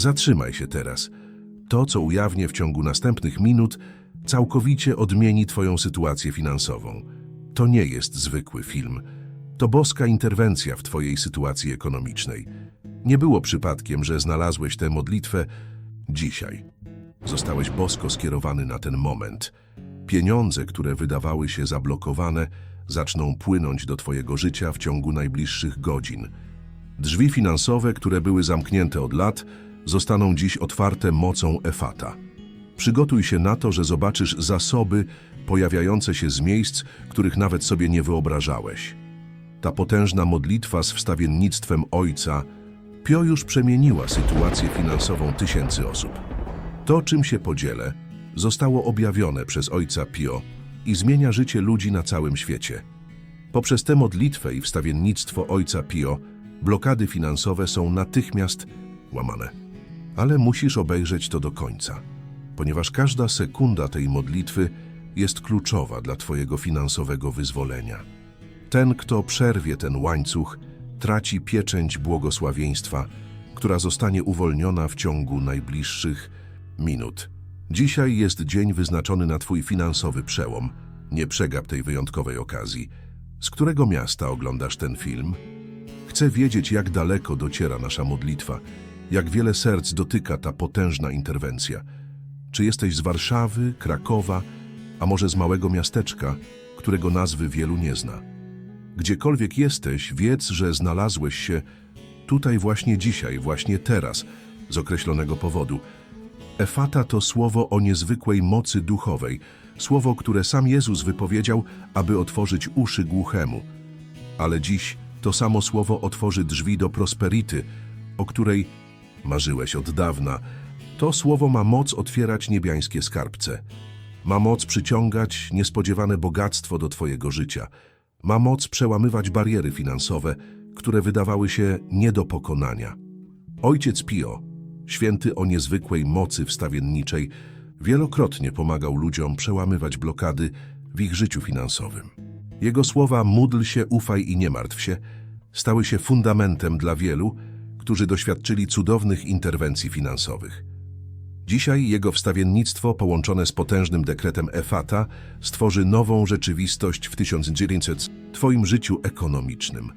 Zatrzymaj się teraz. To, co ujawnię w ciągu następnych minut, całkowicie odmieni Twoją sytuację finansową. To nie jest zwykły film. To boska interwencja w Twojej sytuacji ekonomicznej. Nie było przypadkiem, że znalazłeś tę modlitwę dzisiaj. Zostałeś bosko skierowany na ten moment. Pieniądze, które wydawały się zablokowane, zaczną płynąć do Twojego życia w ciągu najbliższych godzin. Drzwi finansowe, które były zamknięte od lat, zostaną dziś otwarte mocą Efata. Przygotuj się na to, że zobaczysz zasoby pojawiające się z miejsc, których nawet sobie nie wyobrażałeś. Ta potężna modlitwa z wstawiennictwem Ojca Pio już przemieniła sytuację finansową tysięcy osób. To, czym się podzielę, zostało objawione przez Ojca Pio i zmienia życie ludzi na całym świecie. Poprzez tę modlitwę i wstawiennictwo Ojca Pio blokady finansowe są natychmiast łamane. Ale musisz obejrzeć to do końca, ponieważ każda sekunda tej modlitwy jest kluczowa dla Twojego finansowego wyzwolenia. Ten, kto przerwie ten łańcuch, traci pieczęć błogosławieństwa, która zostanie uwolniona w ciągu najbliższych minut. Dzisiaj jest dzień wyznaczony na Twój finansowy przełom. Nie przegap tej wyjątkowej okazji. Z którego miasta oglądasz ten film? Chcę wiedzieć, jak daleko dociera nasza modlitwa, jak wiele serc dotyka ta potężna interwencja. Czy jesteś z Warszawy, Krakowa, a może z małego miasteczka, którego nazwy wielu nie zna? Gdziekolwiek jesteś, wiedz, że znalazłeś się tutaj właśnie dzisiaj, właśnie teraz, z określonego powodu. Efata to słowo o niezwykłej mocy duchowej, słowo, które sam Jezus wypowiedział, aby otworzyć uszy głuchemu. Ale dziś to samo słowo otworzy drzwi do prosperity, o której marzyłeś od dawna. To słowo ma moc otwierać niebiańskie skarbce. Ma moc przyciągać niespodziewane bogactwo do Twojego życia. Ma moc przełamywać bariery finansowe, które wydawały się nie do pokonania. Ojciec Pio, święty o niezwykłej mocy wstawienniczej, wielokrotnie pomagał ludziom przełamywać blokady w ich życiu finansowym. Jego słowa módl się, ufaj i nie martw się stały się fundamentem dla wielu, którzy doświadczyli cudownych interwencji finansowych. Dzisiaj jego wstawiennictwo połączone z potężnym dekretem Efata stworzy nową rzeczywistość w 1900 Twoim życiu ekonomicznym.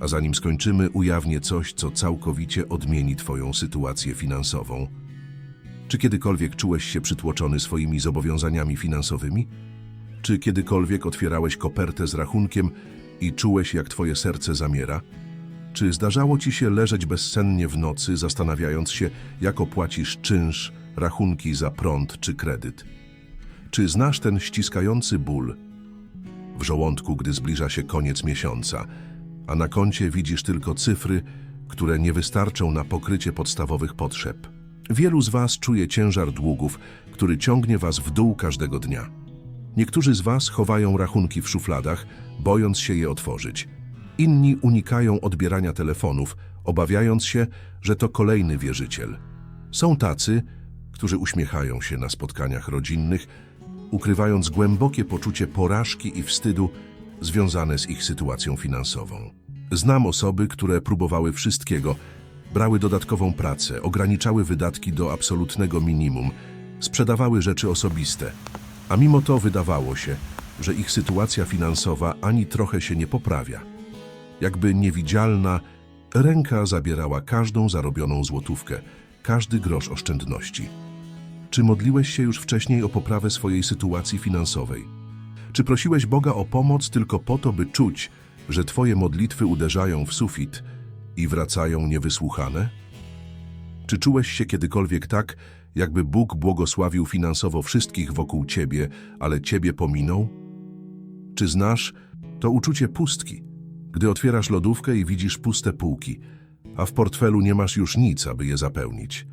A zanim skończymy, ujawnię coś, co całkowicie odmieni Twoją sytuację finansową. Czy kiedykolwiek czułeś się przytłoczony swoimi zobowiązaniami finansowymi? Czy kiedykolwiek otwierałeś kopertę z rachunkiem i czułeś, jak Twoje serce zamiera? Czy zdarzało Ci się leżeć bezsennie w nocy, zastanawiając się, jak opłacisz czynsz, rachunki za prąd czy kredyt? Czy znasz ten ściskający ból w żołądku, gdy zbliża się koniec miesiąca, a na koncie widzisz tylko cyfry, które nie wystarczą na pokrycie podstawowych potrzeb? Wielu z Was czuje ciężar długów, który ciągnie Was w dół każdego dnia. Niektórzy z Was chowają rachunki w szufladach, bojąc się je otworzyć. Inni unikają odbierania telefonów, obawiając się, że to kolejny wierzyciel. Są tacy, którzy uśmiechają się na spotkaniach rodzinnych, ukrywając głębokie poczucie porażki i wstydu związane z ich sytuacją finansową. Znam osoby, które próbowały wszystkiego, brały dodatkową pracę, ograniczały wydatki do absolutnego minimum, sprzedawały rzeczy osobiste, a mimo to wydawało się, że ich sytuacja finansowa ani trochę się nie poprawia. Jakby niewidzialna ręka zabierała każdą zarobioną złotówkę, każdy grosz oszczędności. Czy modliłeś się już wcześniej o poprawę swojej sytuacji finansowej? Czy prosiłeś Boga o pomoc tylko po to, by czuć, że Twoje modlitwy uderzają w sufit i wracają niewysłuchane? Czy czułeś się kiedykolwiek tak, jakby Bóg błogosławił finansowo wszystkich wokół Ciebie, ale Ciebie pominął? Czy znasz to uczucie pustki, gdy otwierasz lodówkę i widzisz puste półki, a w portfelu nie masz już nic, aby je zapełnić?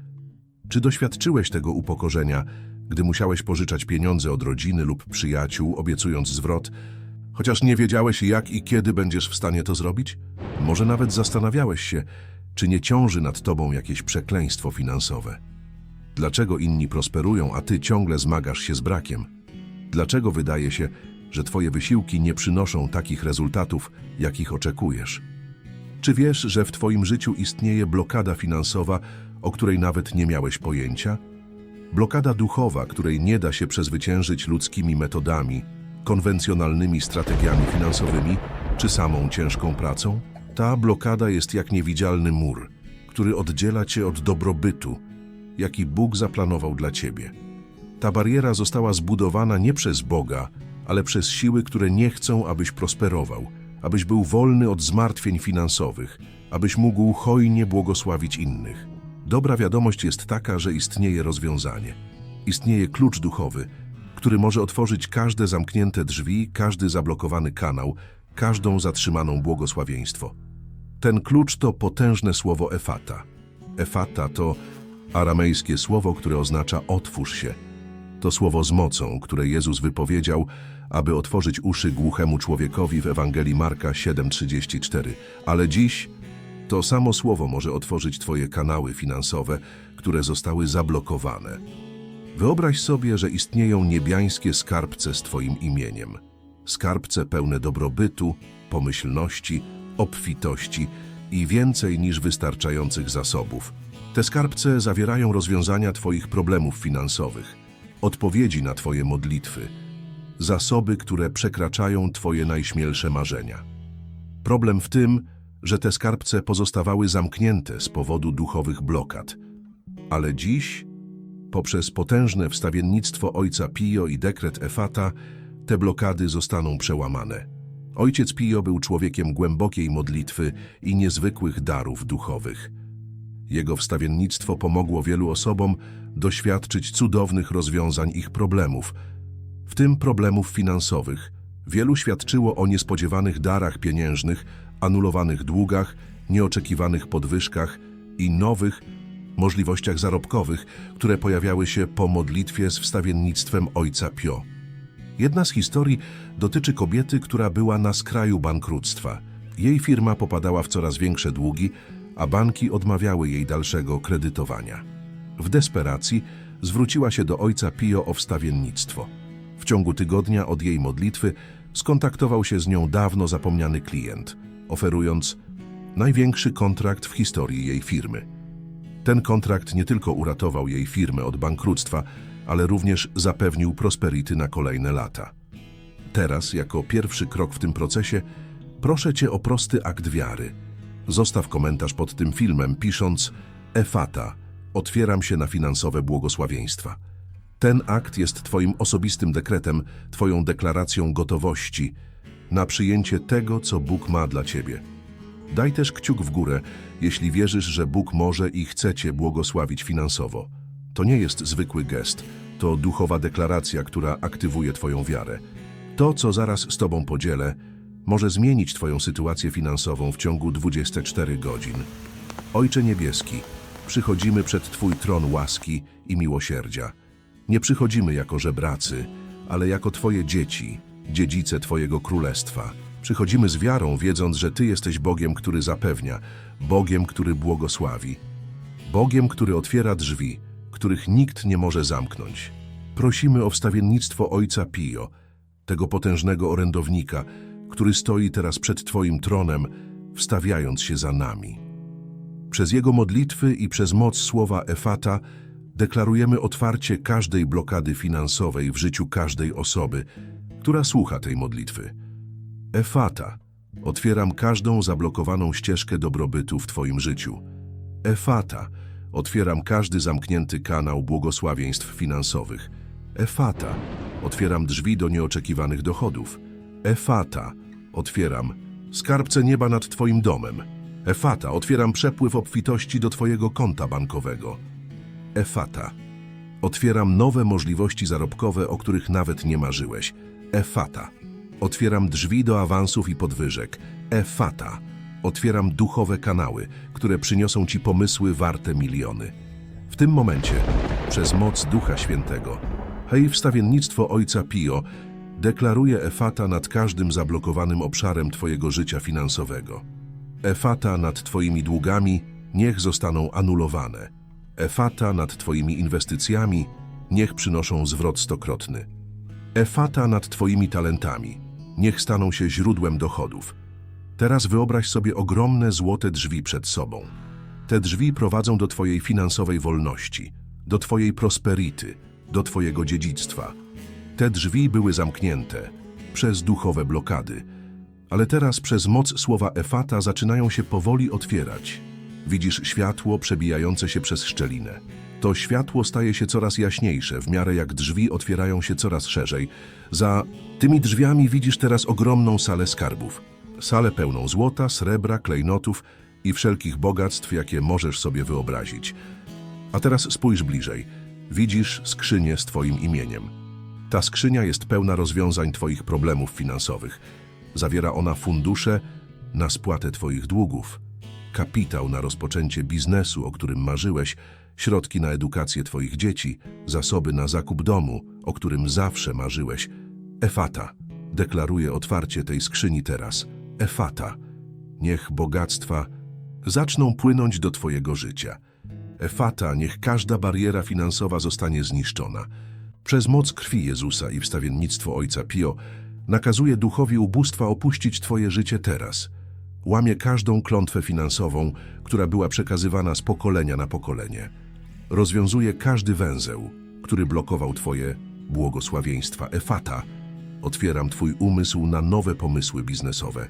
Czy doświadczyłeś tego upokorzenia, gdy musiałeś pożyczać pieniądze od rodziny lub przyjaciół, obiecując zwrot, chociaż nie wiedziałeś jak i kiedy będziesz w stanie to zrobić? Może nawet zastanawiałeś się, czy nie ciąży nad tobą jakieś przekleństwo finansowe. Dlaczego inni prosperują, a ty ciągle zmagasz się z brakiem? Dlaczego wydaje się, że twoje wysiłki nie przynoszą takich rezultatów, jakich oczekujesz? Czy wiesz, że w twoim życiu istnieje blokada finansowa, o której nawet nie miałeś pojęcia? Blokada duchowa, której nie da się przezwyciężyć ludzkimi metodami, konwencjonalnymi strategiami finansowymi czy samą ciężką pracą? Ta blokada jest jak niewidzialny mur, który oddziela cię od dobrobytu, jaki Bóg zaplanował dla ciebie. Ta bariera została zbudowana nie przez Boga, ale przez siły, które nie chcą, abyś prosperował, abyś był wolny od zmartwień finansowych, abyś mógł hojnie błogosławić innych. Dobra wiadomość jest taka, że istnieje rozwiązanie. Istnieje klucz duchowy, który może otworzyć każde zamknięte drzwi, każdy zablokowany kanał, każdą zatrzymaną błogosławieństwo. Ten klucz to potężne słowo efata. Efata to aramejskie słowo, które oznacza otwórz się. To słowo z mocą, które Jezus wypowiedział, aby otworzyć uszy głuchemu człowiekowi w Ewangelii Marka 7:34. Ale dziś to samo słowo może otworzyć Twoje kanały finansowe, które zostały zablokowane. Wyobraź sobie, że istnieją niebiańskie skarbce z Twoim imieniem. Skarbce pełne dobrobytu, pomyślności, obfitości i więcej niż wystarczających zasobów. Te skarbce zawierają rozwiązania Twoich problemów finansowych, odpowiedzi na Twoje modlitwy, zasoby, które przekraczają Twoje najśmielsze marzenia. Problem w tym, że te skarbce pozostawały zamknięte z powodu duchowych blokad. Ale dziś, poprzez potężne wstawiennictwo Ojca Pio i dekret Efata, te blokady zostaną przełamane. Ojciec Pio był człowiekiem głębokiej modlitwy i niezwykłych darów duchowych. Jego wstawiennictwo pomogło wielu osobom doświadczyć cudownych rozwiązań ich problemów, w tym problemów finansowych. Wielu świadczyło o niespodziewanych darach pieniężnych, anulowanych długach, nieoczekiwanych podwyżkach i nowych możliwościach zarobkowych, które pojawiały się po modlitwie z wstawiennictwem Ojca Pio. Jedna z historii dotyczy kobiety, która była na skraju bankructwa. Jej firma popadała w coraz większe długi, a banki odmawiały jej dalszego kredytowania. W desperacji zwróciła się do ojca Pio o wstawiennictwo. Ciągu tygodnia od jej modlitwy skontaktował się z nią dawno zapomniany klient, oferując największy kontrakt w historii jej firmy. Ten kontrakt nie tylko uratował jej firmę od bankructwa, ale również zapewnił prosperity na kolejne lata. Teraz, jako pierwszy krok w tym procesie, proszę Cię o prosty akt wiary. Zostaw komentarz pod tym filmem, pisząc Efata, otwieram się na finansowe błogosławieństwa. Ten akt jest Twoim osobistym dekretem, Twoją deklaracją gotowości na przyjęcie tego, co Bóg ma dla Ciebie. Daj też kciuk w górę, jeśli wierzysz, że Bóg może i chce Cię błogosławić finansowo. To nie jest zwykły gest, to duchowa deklaracja, która aktywuje Twoją wiarę. To, co zaraz z Tobą podzielę, może zmienić Twoją sytuację finansową w ciągu 24 godzin. Ojcze Niebieski, przychodzimy przed Twój tron łaski i miłosierdzia. Nie przychodzimy jako żebracy, ale jako Twoje dzieci, dziedzice Twojego królestwa. Przychodzimy z wiarą, wiedząc, że Ty jesteś Bogiem, który zapewnia, Bogiem, który błogosławi, Bogiem, który otwiera drzwi, których nikt nie może zamknąć. Prosimy o wstawiennictwo Ojca Pio, tego potężnego orędownika, który stoi teraz przed Twoim tronem, wstawiając się za nami. Przez Jego modlitwy i przez moc słowa Efata deklarujemy otwarcie każdej blokady finansowej w życiu każdej osoby, która słucha tej modlitwy. Efata, otwieram każdą zablokowaną ścieżkę dobrobytu w Twoim życiu. Efata, otwieram każdy zamknięty kanał błogosławieństw finansowych. Efata, otwieram drzwi do nieoczekiwanych dochodów. Efata, otwieram skarbce nieba nad Twoim domem. Efata, otwieram przepływ obfitości do Twojego konta bankowego. Efata, otwieram nowe możliwości zarobkowe, o których nawet nie marzyłeś. Efata, otwieram drzwi do awansów i podwyżek. Efata, otwieram duchowe kanały, które przyniosą Ci pomysły warte miliony. W tym momencie, przez moc Ducha Świętego, hej wstawiennictwo Ojca Pio, deklaruje Efata nad każdym zablokowanym obszarem Twojego życia finansowego. Efata nad Twoimi długami niech zostaną anulowane. Efata nad Twoimi inwestycjami niech przynoszą zwrot stokrotny. Efata nad Twoimi talentami niech staną się źródłem dochodów. Teraz wyobraź sobie ogromne złote drzwi przed sobą. Te drzwi prowadzą do Twojej finansowej wolności, do Twojej prosperity, do Twojego dziedzictwa. Te drzwi były zamknięte przez duchowe blokady, ale teraz przez moc słowa Efata zaczynają się powoli otwierać. Widzisz światło przebijające się przez szczelinę. To światło staje się coraz jaśniejsze, w miarę jak drzwi otwierają się coraz szerzej. Za tymi drzwiami widzisz teraz ogromną salę skarbów. Salę pełną złota, srebra, klejnotów i wszelkich bogactw, jakie możesz sobie wyobrazić. A teraz spójrz bliżej. Widzisz skrzynię z Twoim imieniem. Ta skrzynia jest pełna rozwiązań Twoich problemów finansowych. Zawiera ona fundusze na spłatę Twoich długów, kapitał na rozpoczęcie biznesu, o którym marzyłeś, środki na edukację Twoich dzieci, zasoby na zakup domu, o którym zawsze marzyłeś. Efata. Deklaruję otwarcie tej skrzyni teraz. Efata. Niech bogactwa zaczną płynąć do Twojego życia. Efata, niech każda bariera finansowa zostanie zniszczona. Przez moc krwi Jezusa i wstawiennictwo Ojca Pio nakazuje duchowi ubóstwa opuścić Twoje życie teraz. Łamie każdą klątwę finansową, która była przekazywana z pokolenia na pokolenie. Rozwiązuje każdy węzeł, który blokował Twoje błogosławieństwa. Efata, otwieram Twój umysł na nowe pomysły biznesowe.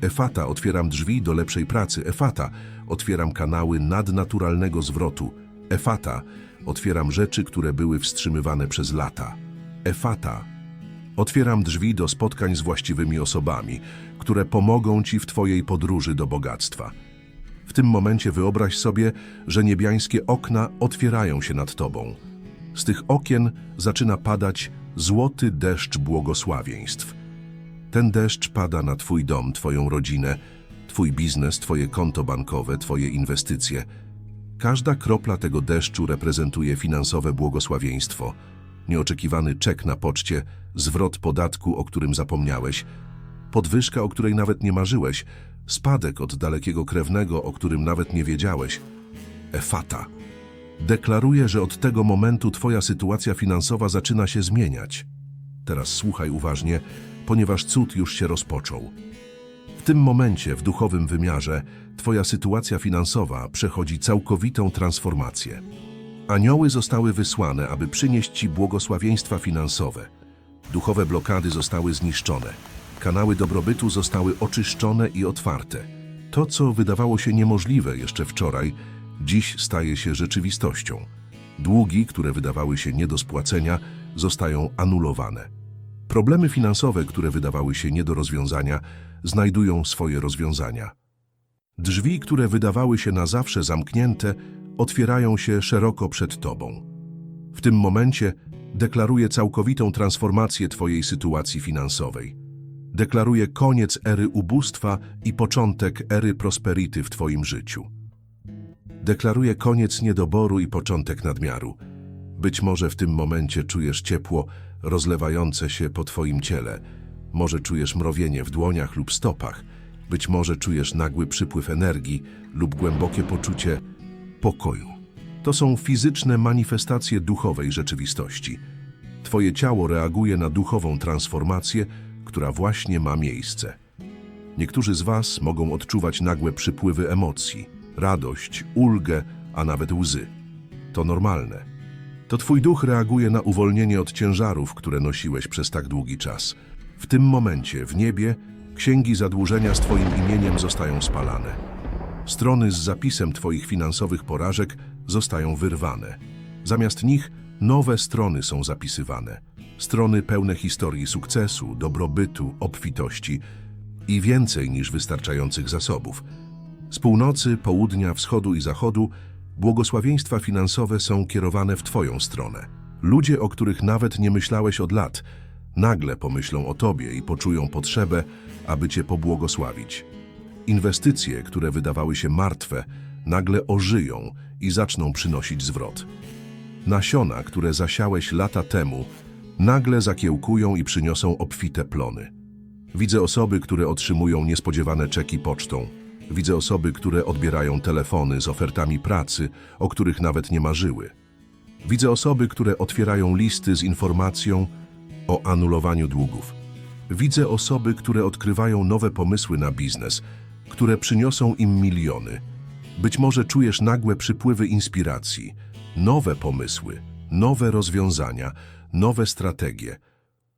Efata, otwieram drzwi do lepszej pracy. Efata, otwieram kanały nadnaturalnego zwrotu. Efata, otwieram rzeczy, które były wstrzymywane przez lata. Efata, otwieram drzwi do spotkań z właściwymi osobami, które pomogą Ci w Twojej podróży do bogactwa. W tym momencie wyobraź sobie, że niebiańskie okna otwierają się nad Tobą. Z tych okien zaczyna padać złoty deszcz błogosławieństw. Ten deszcz pada na Twój dom, Twoją rodzinę, Twój biznes, Twoje konto bankowe, Twoje inwestycje. Każda kropla tego deszczu reprezentuje finansowe błogosławieństwo. Nieoczekiwany czek na poczcie, zwrot podatku, o którym zapomniałeś, podwyżka, o której nawet nie marzyłeś, spadek od dalekiego krewnego, o którym nawet nie wiedziałeś. Efata. Deklaruję, że od tego momentu Twoja sytuacja finansowa zaczyna się zmieniać. Teraz słuchaj uważnie, ponieważ cud już się rozpoczął. W tym momencie, w duchowym wymiarze, Twoja sytuacja finansowa przechodzi całkowitą transformację. Anioły zostały wysłane, aby przynieść Ci błogosławieństwa finansowe. Duchowe blokady zostały zniszczone. Kanały dobrobytu zostały oczyszczone i otwarte. To, co wydawało się niemożliwe jeszcze wczoraj, dziś staje się rzeczywistością. Długi, które wydawały się nie do spłacenia, zostają anulowane. Problemy finansowe, które wydawały się nie do rozwiązania, znajdują swoje rozwiązania. Drzwi, które wydawały się na zawsze zamknięte, otwierają się szeroko przed Tobą. W tym momencie deklaruję całkowitą transformację Twojej sytuacji finansowej. Deklaruję koniec ery ubóstwa i początek ery prosperity w Twoim życiu. Deklaruję koniec niedoboru i początek nadmiaru. Być może w tym momencie czujesz ciepło rozlewające się po Twoim ciele. Może czujesz mrowienie w dłoniach lub stopach. Być może czujesz nagły przypływ energii lub głębokie poczucie pokoju. To są fizyczne manifestacje duchowej rzeczywistości. Twoje ciało reaguje na duchową transformację, która właśnie ma miejsce. Niektórzy z Was mogą odczuwać nagłe przypływy emocji, radość, ulgę, a nawet łzy. To normalne. To Twój duch reaguje na uwolnienie od ciężarów, które nosiłeś przez tak długi czas. W tym momencie w niebie księgi zadłużenia z Twoim imieniem zostają spalane. Strony z zapisem Twoich finansowych porażek zostają wyrwane. Zamiast nich nowe strony są zapisywane. Strony pełne historii sukcesu, dobrobytu, obfitości i więcej niż wystarczających zasobów. Z północy, południa, wschodu i zachodu błogosławieństwa finansowe są kierowane w Twoją stronę. Ludzie, o których nawet nie myślałeś od lat, nagle pomyślą o Tobie i poczują potrzebę, aby Cię pobłogosławić. Inwestycje, które wydawały się martwe, nagle ożyją i zaczną przynosić zwrot. Nasiona, które zasiałeś lata temu, nagle zakiełkują i przyniosą obfite plony. Widzę osoby, które otrzymują niespodziewane czeki pocztą. Widzę osoby, które odbierają telefony z ofertami pracy, o których nawet nie marzyły. Widzę osoby, które otwierają listy z informacją o anulowaniu długów. Widzę osoby, które odkrywają nowe pomysły na biznes, które przyniosą im miliony. Być może czujesz nagłe przypływy inspiracji, nowe pomysły, nowe rozwiązania, nowe strategie.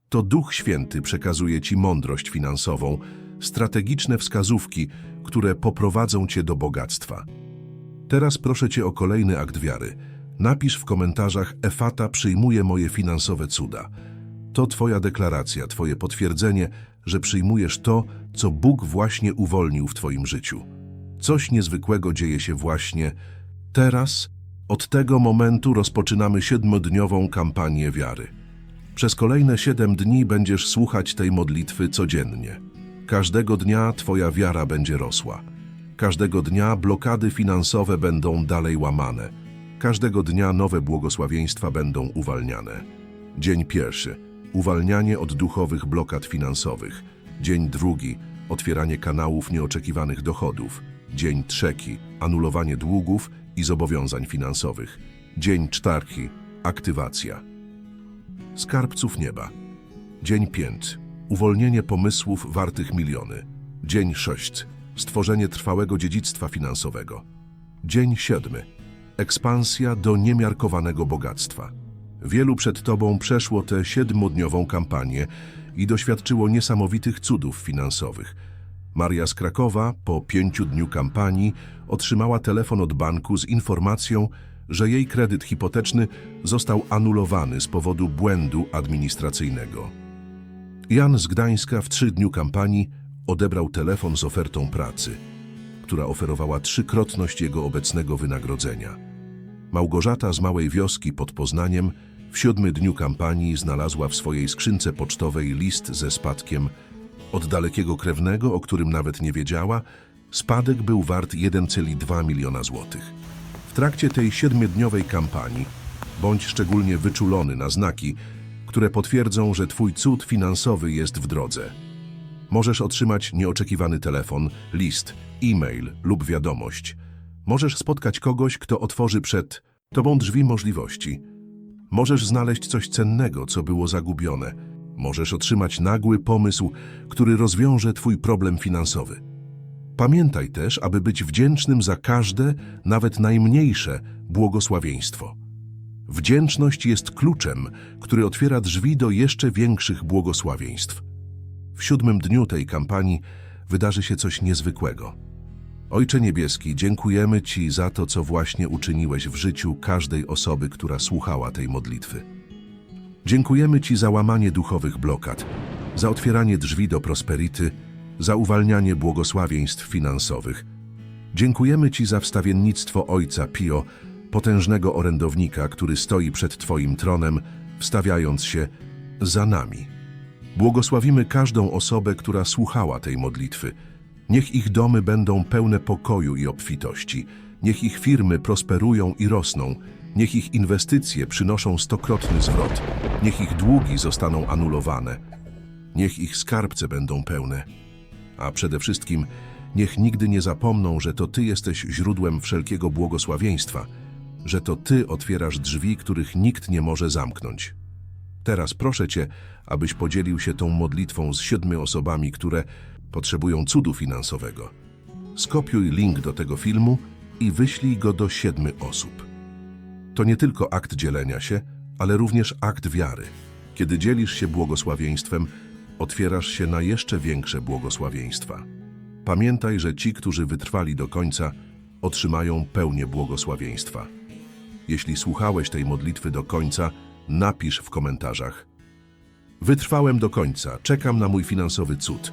To Duch Święty przekazuje Ci mądrość finansową, strategiczne wskazówki, które poprowadzą Cię do bogactwa. Teraz proszę Cię o kolejny akt wiary. Napisz w komentarzach Efata przyjmuje moje finansowe cuda. To Twoja deklaracja, Twoje potwierdzenie, że przyjmujesz to, co Bóg właśnie uwolnił w Twoim życiu. Coś niezwykłego dzieje się właśnie teraz. Od tego momentu rozpoczynamy siedmodniową kampanię wiary. Przez kolejne siedem dni będziesz słuchać tej modlitwy codziennie. Każdego dnia Twoja wiara będzie rosła. Każdego dnia blokady finansowe będą dalej łamane. Każdego dnia nowe błogosławieństwa będą uwalniane. Dzień pierwszy. Uwalnianie od duchowych blokad finansowych. Dzień drugi. Otwieranie kanałów nieoczekiwanych dochodów. Dzień trzeci. Anulowanie długów i zobowiązań finansowych. Dzień czwarty. Aktywacja. Skarbców nieba. Dzień 5. Uwolnienie pomysłów wartych miliony. Dzień 6. Stworzenie trwałego dziedzictwa finansowego. Dzień 7. Ekspansja do niemiarkowanego bogactwa. Wielu przed Tobą przeszło tę siedmodniową kampanię i doświadczyło niesamowitych cudów finansowych. Maria z Krakowa po pięciu dniu kampanii otrzymała telefon od banku z informacją, że jej kredyt hipoteczny został anulowany z powodu błędu administracyjnego. Jan z Gdańska w trzy dniu kampanii odebrał telefon z ofertą pracy, która oferowała trzykrotność jego obecnego wynagrodzenia. Małgorzata z małej wioski pod Poznaniem w siódmy dniu kampanii znalazła w swojej skrzynce pocztowej list ze spadkiem od dalekiego krewnego, o którym nawet nie wiedziała. Spadek był wart 1,2 miliona złotych. W trakcie tej siedmiodniowej kampanii bądź szczególnie wyczulony na znaki, które potwierdzą, że Twój cud finansowy jest w drodze. Możesz otrzymać nieoczekiwany telefon, list, e-mail lub wiadomość. Możesz spotkać kogoś, kto otworzy przed Tobą drzwi możliwości. Możesz znaleźć coś cennego, co było zagubione. Możesz otrzymać nagły pomysł, który rozwiąże Twój problem finansowy. Pamiętaj też, aby być wdzięcznym za każde, nawet najmniejsze, błogosławieństwo. Wdzięczność jest kluczem, który otwiera drzwi do jeszcze większych błogosławieństw. W siódmym dniu tej kampanii wydarzy się coś niezwykłego. Ojcze Niebieski, dziękujemy Ci za to, co właśnie uczyniłeś w życiu każdej osoby, która słuchała tej modlitwy. Dziękujemy Ci za łamanie duchowych blokad, za otwieranie drzwi do prosperity, za uwalnianie błogosławieństw finansowych. Dziękujemy Ci za wstawiennictwo Ojca Pio, potężnego orędownika, który stoi przed Twoim tronem, wstawiając się za nami. Błogosławimy każdą osobę, która słuchała tej modlitwy. Niech ich domy będą pełne pokoju i obfitości. Niech ich firmy prosperują i rosną. Niech ich inwestycje przynoszą stokrotny zwrot. Niech ich długi zostaną anulowane. Niech ich skarbce będą pełne. A przede wszystkim, niech nigdy nie zapomną, że to Ty jesteś źródłem wszelkiego błogosławieństwa, że to Ty otwierasz drzwi, których nikt nie może zamknąć. Teraz proszę Cię, abyś podzielił się tą modlitwą z siedmiu osobami, które potrzebują cudu finansowego. Skopiuj link do tego filmu i wyślij go do siedmiu osób. To nie tylko akt dzielenia się, ale również akt wiary. Kiedy dzielisz się błogosławieństwem, otwierasz się na jeszcze większe błogosławieństwa. Pamiętaj, że ci, którzy wytrwali do końca, otrzymają pełnię błogosławieństwa. Jeśli słuchałeś tej modlitwy do końca, napisz w komentarzach. Wytrwałem do końca, czekam na mój finansowy cud.